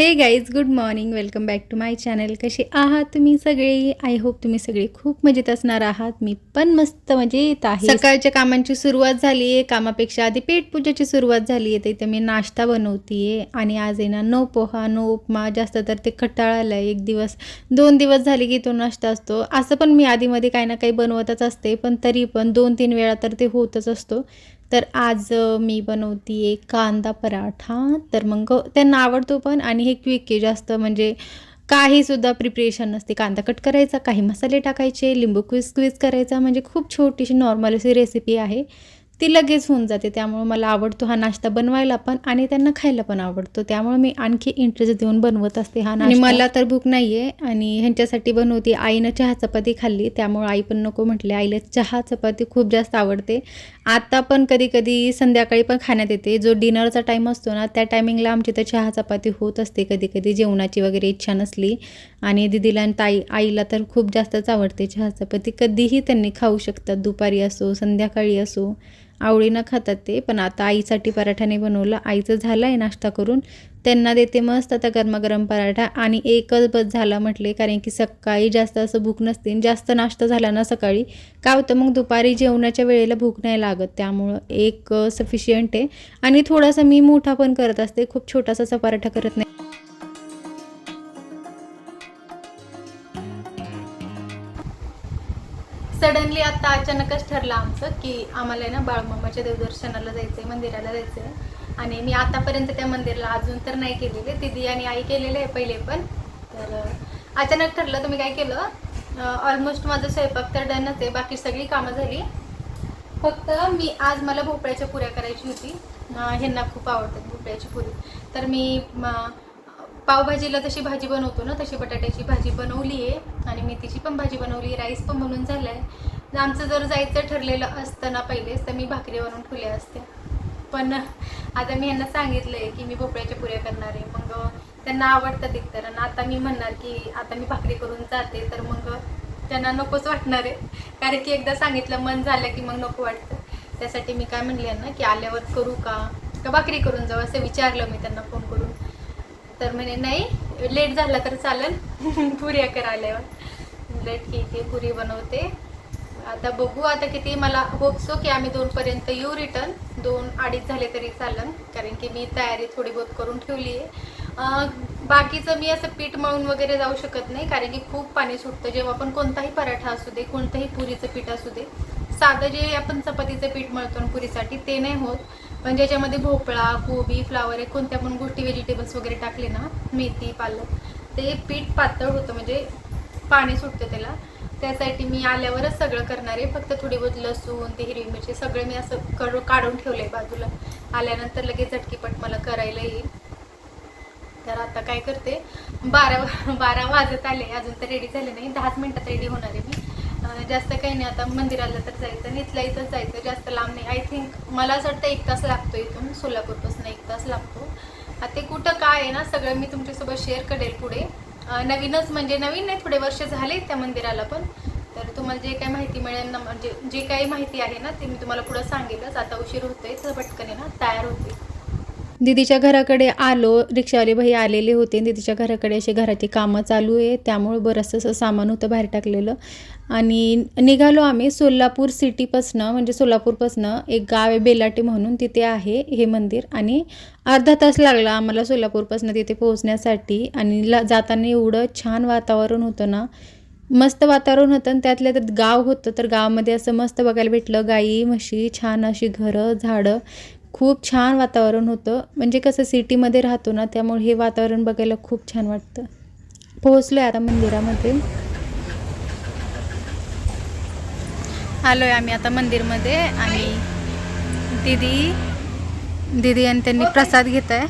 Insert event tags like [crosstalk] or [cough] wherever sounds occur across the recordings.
Hey guys good morning welcome back to my channel कसे आहात तुम्ही सगळे? आय होप तुम्ही सगळे खूप मजेत असणार आहात. मी पण मस्त मजेत आहे. सकाळच्या कामांची सुरुवात झाली आहे. कामापेक्षा आधी पेटपूजाची सुरुवात झाली आहे. तर इथे मी नाश्ता बनवतीये. आणि आज आहे ना नो पोहा नो उपमा. जास्त तर ते खटाळ आलाय. एक दिवस दोन दिवस झाले की तो नाश्ता असतो. असं पण मी आधीमध्ये काही ना काही बनवतच असते. पण तरी पण दोन तीन वेळा तर ते होतच असतो. तर आज मी बनवते कांदा पराठा. तर मग त्यांना आवडतो पण आणि हे क्विक आहे. जास्त म्हणजे काहीसुद्धा प्रिपरेशन नसते. कांदा कट करायचा काही मसाले टाकायचे लिंबू क्विज क्विज करायचा. म्हणजे खूप छोटीशी नॉर्मल अशी रेसिपी आहे. ती लगेच होऊन जाते. त्यामुळे मला आवडतो हा नाश्ता बनवायला पण आणि त्यांना खायला पण आवडतो. त्यामुळे मी आणखी इंटरेस्ट देऊन बनवत असते हा आणि मला तर भूक नाही आहे आणि ह्यांच्यासाठी बनवते. आईनं चहा चपाती खाल्ली. त्यामुळे आई पण नको म्हटले. आईला चहा चपाती खूप जास्त आवडते. आता पण कधी कधी संध्याकाळी पण खाण्यात येते. जो डिनरचा टाईम असतो ना त्या टायमिंगला आमची तर चहा चपाती होत असते कधी कधी जेवणाची वगैरे इच्छा नसली. आणि दिदीला आणि ताई आईला तर खूप जास्तच आवडते चहा चपाती. कधीही त्यांनी खाऊ शकतात. दुपारी असो संध्याकाळी असो. आवडीनं खातात ते. पण आता आईसाठी पराठाने बनवलं. बनवला आईचं झालं आहे नाश्ता करून. त्यांना देते मस्त आता गरमागरम पराठा. आणि एकच बस झाला म्हटले कारण की सकाळी जास्त असं भूक नसते. आणि जास्त नाश्ता झाला ना सकाळी. काय होतं मग दुपारी जेवणाच्या वेळेला भूक नाही लागत. त्यामुळं एक सफिशियंट आहे. आणि थोडासा मी मोठा पण करत असते. खूप छोटासा पराठा करत नाही. सडनली आता अचानकच ठरलं आमचं की आम्हाला आहे ना बाळमामाच्या देवदर्शनाला जायचंय मंदिराला जायचंय. आणि मी आतापर्यंत त्या मंदिराला अजून तर नाही केलेले दिदी आणि आई केलेले आहे पहिले पण. तर अचानक ठरलं तर मी काय केलं? ऑलमोस्ट माझं स्वयंपाक तर डनच आहे बाकी सगळी कामं झाली. फक्त मी आज मला भोपळ्याच्या पुऱ्या करायची होती. ह्यांना खूप आवडतात भोपळ्याची पुरी. तर मी म, पावभाजीला तशी भाजी बनवतो ना तशी बटाट्याची भाजी बनवली आहे आणि मेथीची पण भाजी बनवली राईस पण बनवून झाला आहे आमचं जर जायचं ठरलेलं असतं ना पहिलेच तर मी भाकरी बनवून ठेवल्या असते. पण आता मी यांना सांगितलं आहे की मी भोपळ्याच्या पुऱ्या करणार आहे. मग त्यांना आवडतात एकतर. आणि आता मी म्हणणार की आता मी भाकरी करून जाते तर मग त्यांना नकोच वाटणार आहे. कारण की एकदा सांगितलं मन झालं की मग नको वाटतं. त्यासाठी मी काय म्हणले ना की आल्यावर करू का? का भाकरी करून जाऊ? असं विचारलं मी त्यांना फोन करून. तर म्हणे नाही लेट झाला तर चालेल [laughs] पुऱ्या करा लेट किती पुरी बनवते. आता बघू आता किती मला होपसो की आम्ही दोनपर्यंत येऊ रिटर्न दोन अडीच झाले तरी चालन कारण की मी तयारी थोडी बहुत करून ठेवली आहे. बाकीचं मी असं पीठ मळून वगैरे जाऊ शकत नाही कारण की खूप पाणी सुटतं. जेव्हा पण कोणताही पराठा असू दे कोणतंही पुरीचं पीठ असू दे साधं जे आपण चपातीचं पीठ मळतो पुरीसाठी ते नाही होत. पण ज्याच्यामध्ये भोपळा कोबी फ्लावर आहे कोणत्या पण गोष्टी व्हेजिटेबल्स वगैरे टाकले ना मेथी पालक ते पीठ पातळ होतं म्हणजे पाणी सुटतं त्याला. त्यासाठी मी आल्यावरच सगळं करणार आहे. फक्त थोडी बहुत लसूण ते हिरवी मिरची सगळं मी असं करू काढून ठेवलं आहे बाजूला. आल्यानंतर लगेच झटकीपट मला करायला येईल. तर आता काय करते? बारा बारा वाजत आले. अजून तर रेडी झाले नाही. दहाच मिनटात रेडी होणार आहे मी. म्हणजे जास्त काही नाही आता मंदिराला तर जायचं इथल्या इथंच जायचं जास्त लांब नाही. आय थिंक मला असं वाटतं एक तास लागतो इथून सोलापूरपासून एक तास लागतो. आता ते कुठं काय आहे ना सगळं मी तुमच्यासोबत शेअर करेल पुढे. नवीनच म्हणजे नवीन नाही थोडे वर्ष झाले त्या मंदिराला पण. तर तुम्हाला जे काही माहिती मिळेल ना म्हणजे जे काही माहिती आहे ना ते मी तुम्हाला पुढं सांगेलच. आता उशीर होतोय तर पटकन आहे ना तयार होते. दीदीच्या घराकडे आलो रिक्षावाले भाई आलेले होते दीदीच्या घराकडे असे घराची कामं चालू आहे. त्यामुळे बरंचसं असं सामान होतं बाहेर टाकलेलं. आणि निघालो आम्ही सोलापूर सिटीपासनं म्हणजे सोलापूरपासनं एक गाव आहे बेलाटी म्हणून तिथे आहे हे मंदिर. आणि अर्धा तास लागला आम्हाला सोलापूरपासनं तिथे पोहोचण्यासाठी. आणि ला जाताना एवढं छान वातावरण होतं ना मस्त वातावरण होतं. आणि त्यातल्या त्यात गाव होतं तर गावामध्ये असं मस्त बघायला भेटलं गाई म्हशी छान अशी घरं झाडं. खूप छान वातावरण होतं. म्हणजे कसं सिटीमध्ये राहतो ना त्यामुळे हे वातावरण बघायला खूप छान वाटतं. पोहोचलो आहे आता मंदिरामध्ये. आलो आहे आम्ही आता मंदिरमध्ये आणि दीदी दीदी आणि त्यांनी प्रसाद घेत आहे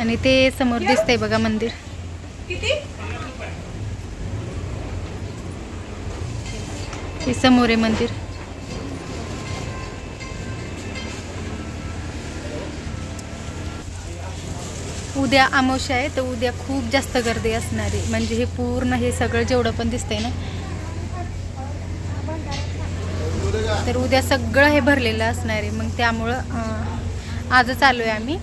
आणि ते समोर दिसतंय बघा मंदिर. हे समोर आहे मंदिर. उद्या अमावस्या आहे तर उद्या खूप जास्त गर्दी असणार आहे. म्हणजे हे पूर्ण हे सगळं जेवढं पण दिसतंय ना. तर उद्या सगळं हे भरलेलं असणार आहे. मग त्यामुळं आजच आलो आहे आम्ही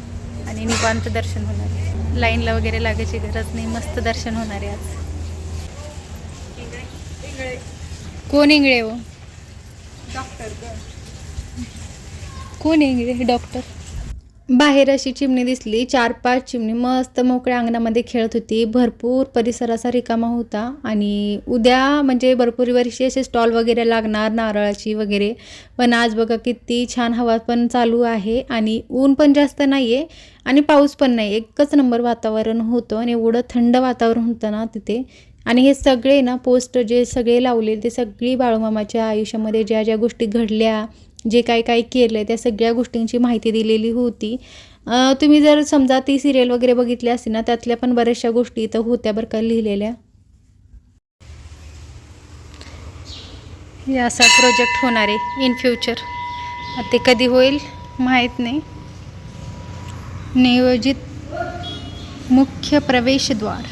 आणि निवांत दर्शन होणार आहे. लाईनला वगैरे लागायची गरज नाही. मस्त दर्शन होणार आहे आज. कोण इंगळे हो? कोण इंगळे? डॉक्टर. बाहेर अशी चिमणी दिसली. चार पाच चिमणी मस्त मोकळ्या अंगणामध्ये खेळत होती. भरपूर परिसर असा रिकामा होता. आणि उद्या म्हणजे भरपूर वर्षी असे स्टॉल वगैरे लागणार नारळाची वगैरे. पण आज बघा किती छान हवा पण चालू आहे आणि ऊन पण जास्त नाही आहे आणि पाऊस पण नाही एकच नंबर वातावरण होतं आणि एवढं थंड वातावरण होतं ना तिथे. आणि हे सगळे ना पोस्ट जे सगळे लावले ते सगळी बाळूमामाच्या आयुष्यामध्ये ज्या ज्या गोष्टी घडल्या जे काय काय केलं आहे त्या सगळ्या गोष्टींची माहिती दिलेली होती. तुम्ही जर समजा ती सिरियल वगैरे बघितली असती ना त्यातल्या पण बऱ्याचशा गोष्टी इथं होत्या बरं का लिहिलेल्या. हे असा प्रोजेक्ट होणार आहे इन फ्युचर ते कधी होईल माहीत नाही. नियोजित मुख्य प्रवेशद्वार.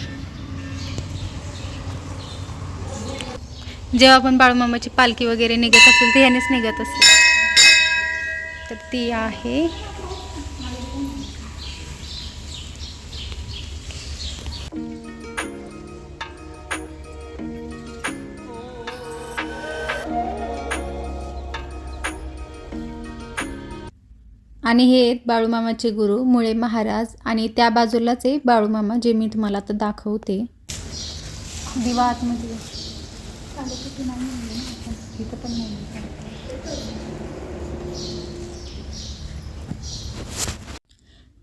जेव्हा आपण बाळूमामाची पालखी वगैरे निघत असेल ते ह्यानेच निघत असेल. तर ती आहे. आणि हे आहेत बाळूमामाचे गुरु मुळे महाराज आणि त्या बाजूलाच आहे बाळूमामा जे मी तुम्हाला आता दाखवते. दिवा आतमध्ये. पण नाही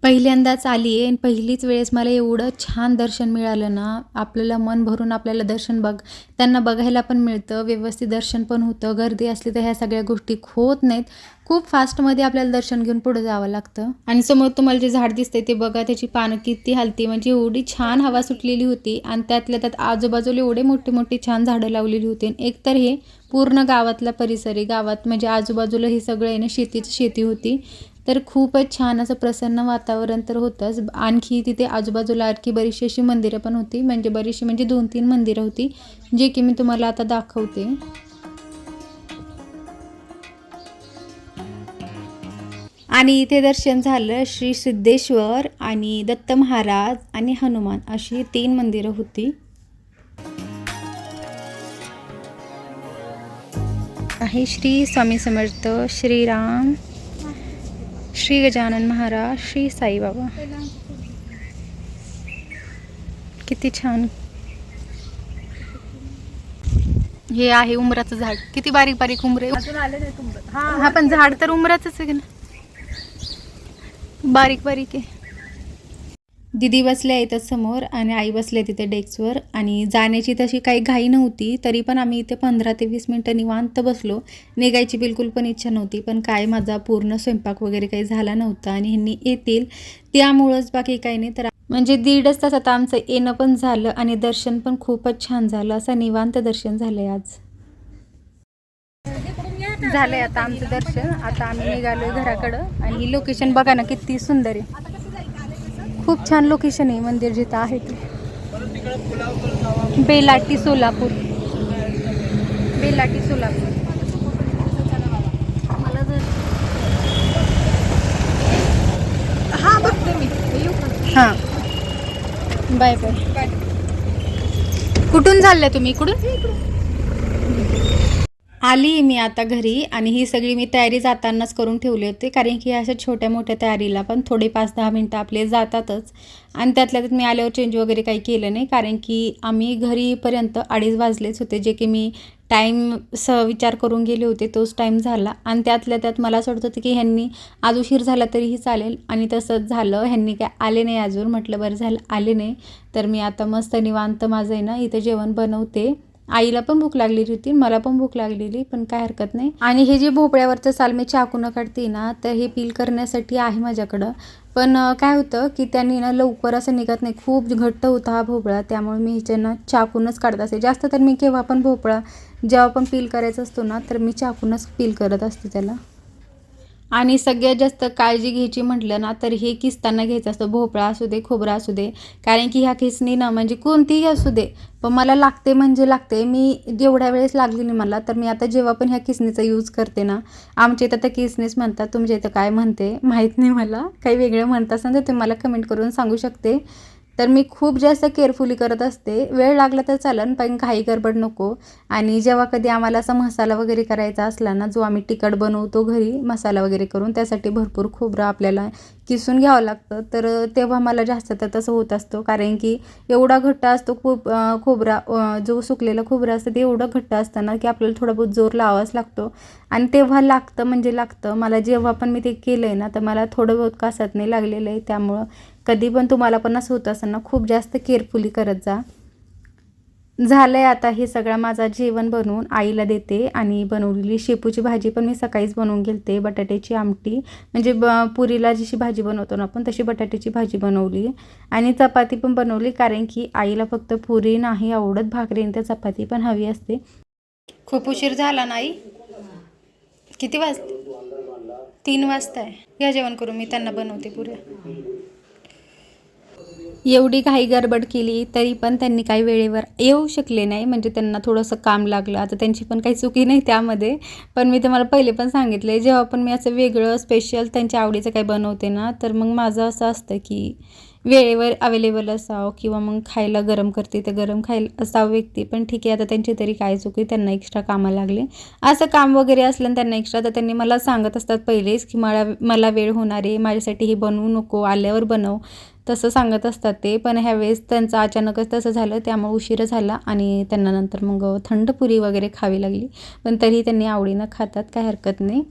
पहिल्यांदाच आली आहे आणि पहिलीच वेळेस मला एवढं छान दर्शन मिळालं ना. आपल्याला मन भरून आपल्याला दर्शन बघ त्यांना बघायला पण मिळतं व्यवस्थित दर्शन पण होतं. गर्दी असली तर ह्या सगळ्या गोष्टी होत नाहीत. खूप फास्टमध्ये आपल्याला दर्शन घेऊन पुढे जावं लागतं. आणि समोर तुम्हाला जे झाड दिसतंय ते बघा त्याची पानं किती हलती. म्हणजे एवढी छान हवा सुटलेली होती आणि त्यातल्या त्यात आजूबाजूला एवढे मोठे मोठे छान झाडं लावलेली होती. आणि एकतर हे पूर्ण गावातला परिसर आहे. गावात म्हणजे आजूबाजूला हे सगळं आहे ना शेतीच शेती होती. तर खूपच छान असं प्रसन्न वातावरण तर होतंच. आणखी तिथे आजूबाजूला आणखी बरीचशी अशी मंदिरं पण होती. म्हणजे बरीचशी म्हणजे दोन तीन मंदिरं होती जे की मी तुम्हाला आता दाखवते. आणि इथे दर्शन झालं श्री सिद्धेश्वर आणि दत्त महाराज आणि हनुमान अशी तीन मंदिरं होती. आहे श्री स्वामी समर्थ श्रीराम. श्री गजानन महाराज श्री साईबाबा किती छान. हे आहे उमराचं झाड. किती बारीक बारीक उमरे. हा हा पण झाड तर उमराच आहे ना बारीक बारीक आहे. दिदी बसल्या इथं समोर आणि आई बसल्या तिथे डेस्कवर. आणि जाण्याची तशी काही घाई नव्हती तरी पण आम्ही इथे पंधरा ते वीस मिनटं निवांत बसलो. निघायची बिलकुल पण इच्छा नव्हती पण काय माझा पूर्ण स्वयंपाक वगैरे काही झाला नव्हता आणि ह्यांनी येतील त्यामुळंच बाकी काही नाही. तर म्हणजे दीडच तास आता आमचं येणं पण झालं आणि दर्शन पण खूपच छान झालं. असं निवांत दर्शन झालंय आज. झालंय आता आमचं दर्शन. आता आम्ही निघालो घराकडं आणि ही लोकेशन बघा ना किती सुंदर आहे. खूप छान लोकेशन आहे मंदिर जिथं आहे ते. बेलाटी सोलापूर. बेलाटी सोलापूर. हा बघते मी येऊ का? हां. Bye bye. कुठून चालल्या तुम्ही? इकडून? आली मी आता घरी आणि ही सगळी मी तयारी जातानाच करून ठेवली होती. कारण की अशा छोट्या मोठ्या तयारीला पण थोडे पाच दहा मिनटं आपले जातातच. आणि त्यातल्या त्यात मी आल्यावर चेंज वगैरे काही केलं नाही. कारण की आम्ही घरीपर्यंत अडीच वाजलेच होते. जे की मी टाईम स विचार करून गेले होते तोच टाईम झाला. आणि त्यातल्या त्यात मला असं वाटत होतं की ह्यांनी आज उशीर झाला तरीही चालेल. आणि तसंच झालं. ह्यांनी काय आले नाही अजून. म्हटलं बरं झालं आले नाही. तर मी आता मस्त निवांत माझं आहे ना इथं जेवण बनवते. आईला पण भूक लागलेली होती मला पण भूक लागलेली पण काय हरकत नाही. आणि हे जे भोपळ्यावरचं साल मी चाकून काढते ना तर हे पील करण्यासाठी आहे माझ्याकडं. पण काय होतं की त्यांनी ना लवकर असं निघत नाही. खूप घट्ट होता हा भोपळा त्यामुळे मी ह्याच्यानं चाकूनच काढत असते जास्त तर मी केव्हा पण भोपळा जेव्हा पण पील करायचा असतो ना तर मी चाकूनच पील करत असते त्याला. आणि सगळ्यात जास्त काळजी घ्यायची म्हटलं ना तर हे किसताना घ्यायचं असतं. भोपळा असू दे खोबरा असू दे. कारण की ह्या किसनी ना म्हणजे कोणतीही असू दे पण मला लागते म्हणजे लागते. मी जेवढ्या वेळेस लागली नाही मला तर मी आता जेव्हा पण ह्या किसनीचा यूज करते ना आमच्या इथं तर किसनीच म्हणतात तुमच्या इथं काय म्हणते माहीत नाही मला. काही वेगळं म्हणत असेल तर तुम्ही मला कमेंट करून सांगू शकते. तर मी खूप जास्त केअरफुली करत असते. वेळ लागला तर चालन पण काही गडबड नको. आणि जेव्हा कधी आम्हाला असा मसाला वगैरे करायचा असला ना जो आम्ही तिखट बनवतो घरी मसाला वगैरे करून त्यासाठी भरपूर खोबरं आपल्याला किसून घ्यावं लागतं. तर तेव्हा मला जास्त तर तसं होत असतो. कारण की एवढा घट्ट असतो खूप खोबरा जो सुकलेला खोबरं असतं ते एवढं घट्ट असताना की आपल्याला थोडा बहुत जोर लावावाच लागतो. आणि तेव्हा लागतं म्हणजे लागतं. मला जेव्हा पण मी ते केलं आहे ना तर मला थोडं बहुत कासात नाही लागलेलं आहे. त्यामुळं कधी पण तुम्हाला पण असं होत असताना खूप जास्त केअरफुली करत जा. झालं आहे आता हे सगळं माझा जेवण बनवून आईला देते आणि बनवलेली शेपूची भाजी पण मी सकाळीच बनवून गेलते बटाट्याची आमटी म्हणजे ब पुरीला जशी भाजी बनवतो ना आपण तशी बटाट्याची भाजी बनवली. आणि चपाती पण बनवली कारण की आईला फक्त पुरी नाही आवडत भाकरी आणि त्या चपाती पण हवी असते. खूप उशीर झाला नाही किती वाजते? तीन वाजता आहे. या जेवण करून मी त्यांना बनवते पुऱ्या. एवढी काही गडबड केली तरी पण त्यांनी काही वेळेवर येऊ शकले नाही. म्हणजे त्यांना थोडंसं काम लागलं. आता त्यांची पण काही चुकी नाही त्यामध्ये. पण मी तुम्हाला पहिले पण सांगितले जेव्हा पण मी असं वेगळं स्पेशल त्यांच्या आवडीचं काही बनवते ना तर मग माझं असं असतं की वेळेवर अवेलेबल असावं किंवा मग खायला गरम करते तर गरम खायला असावं व्यक्ती. पण ठीक आहे आता त्यांची तरी काय चुकी त्यांना एक्स्ट्रा कामं लागले. असं काम वगैरे असलं त्यांना एक्स्ट्रा तर त्यांनी मला सांगत असतात पहिलेच की मला मला वेळ होणार आहे माझ्यासाठी हे बनवू नको आल्यावर बनव. तसं सांगत असतात ते. पण ह्यावेळेस त्यांचं अचानकच तसं झालं त्यामुळे उशीर झाला आणि त्यांना नंतर मग थंड पुरी वगैरे खावी लागली. पण तरीही त्यांनी आवडीनं खातात काय हरकत नाही.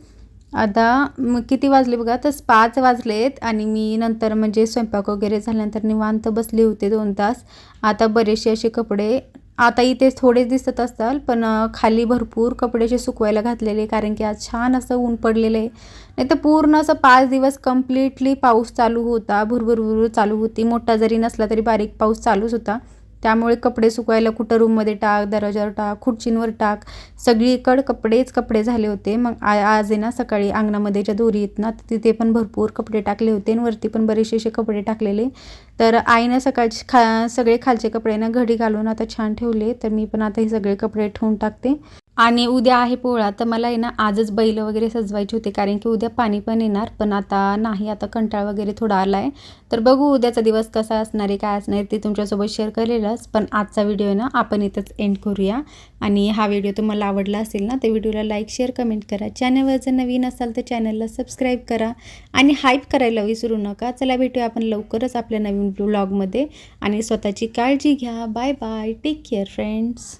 आता मग किती वाजले बघा? तर पाच वाजलेत आणि मी नंतर म्हणजे स्वयंपाक वगैरे झाल्यानंतर निवांत बसले होते दोन तास. आता बरेचसे असे कपडे आता इथे थोडेच दिसत असतात पण खाली भरपूर कपडे सुकवायला घातलेले कारण की आज छान असं ऊन पडलेलं आहे. नाही तर पूर्ण असं पाच दिवस कम्प्लिटली पाऊस चालू होता भुरभुरभुर चालू होती. मोठा जरी नसला तरी बारीक पाऊस चालूच होता. त्यामुळे कपडे सुकवायला कुठं रूममध्ये टाक दरवाजावर टाक खुर्चींवर टाक सगळीकडं कपडेच कपडे झाले होते. मग आ आज आहे ना सकाळी अंगणामध्ये ज्या दोरी आहेत ना तिथे पण भरपूर कपडे टाकले होते आणि वरती पण बरेचसे असे कपडे टाकलेले. तर आईनं सकाळचे खा सगळे खालचे कपडे ना घडी घालून आता छान ठेवले. तर मी पण आता हे सगळे कपडे ठेवून टाकते. आणि उद्या आहे पोळा तर मला आहे ना आजच बैल वगैरे सजवायचे होते कारण की उद्या पाणी पण येणार पण आता नाही आता कंटाळ वगैरे थोडा आला आहे तर बघू उद्याचा दिवस कसा असणार आहे काय असणार आहे ते तुमच्यासोबत शेअर करेलच. पण आजचा व्हिडिओ आहे ना आपण इथंच एंड करूया. आणि हा व्हिडिओ तुम्हाला आवडला असेल ना तर व्हिडिओला लाईक शेअर कमेंट करा. चॅनलवर जर नवीन असाल तर चॅनलला सबस्क्राईब करा. आणि हाईप करायला विसरू नका. चला भेटूया आपण लवकरच आपल्या नवीन ब्लॉगमध्ये आणि स्वतःची काळजी घ्या. Bye bye take care friends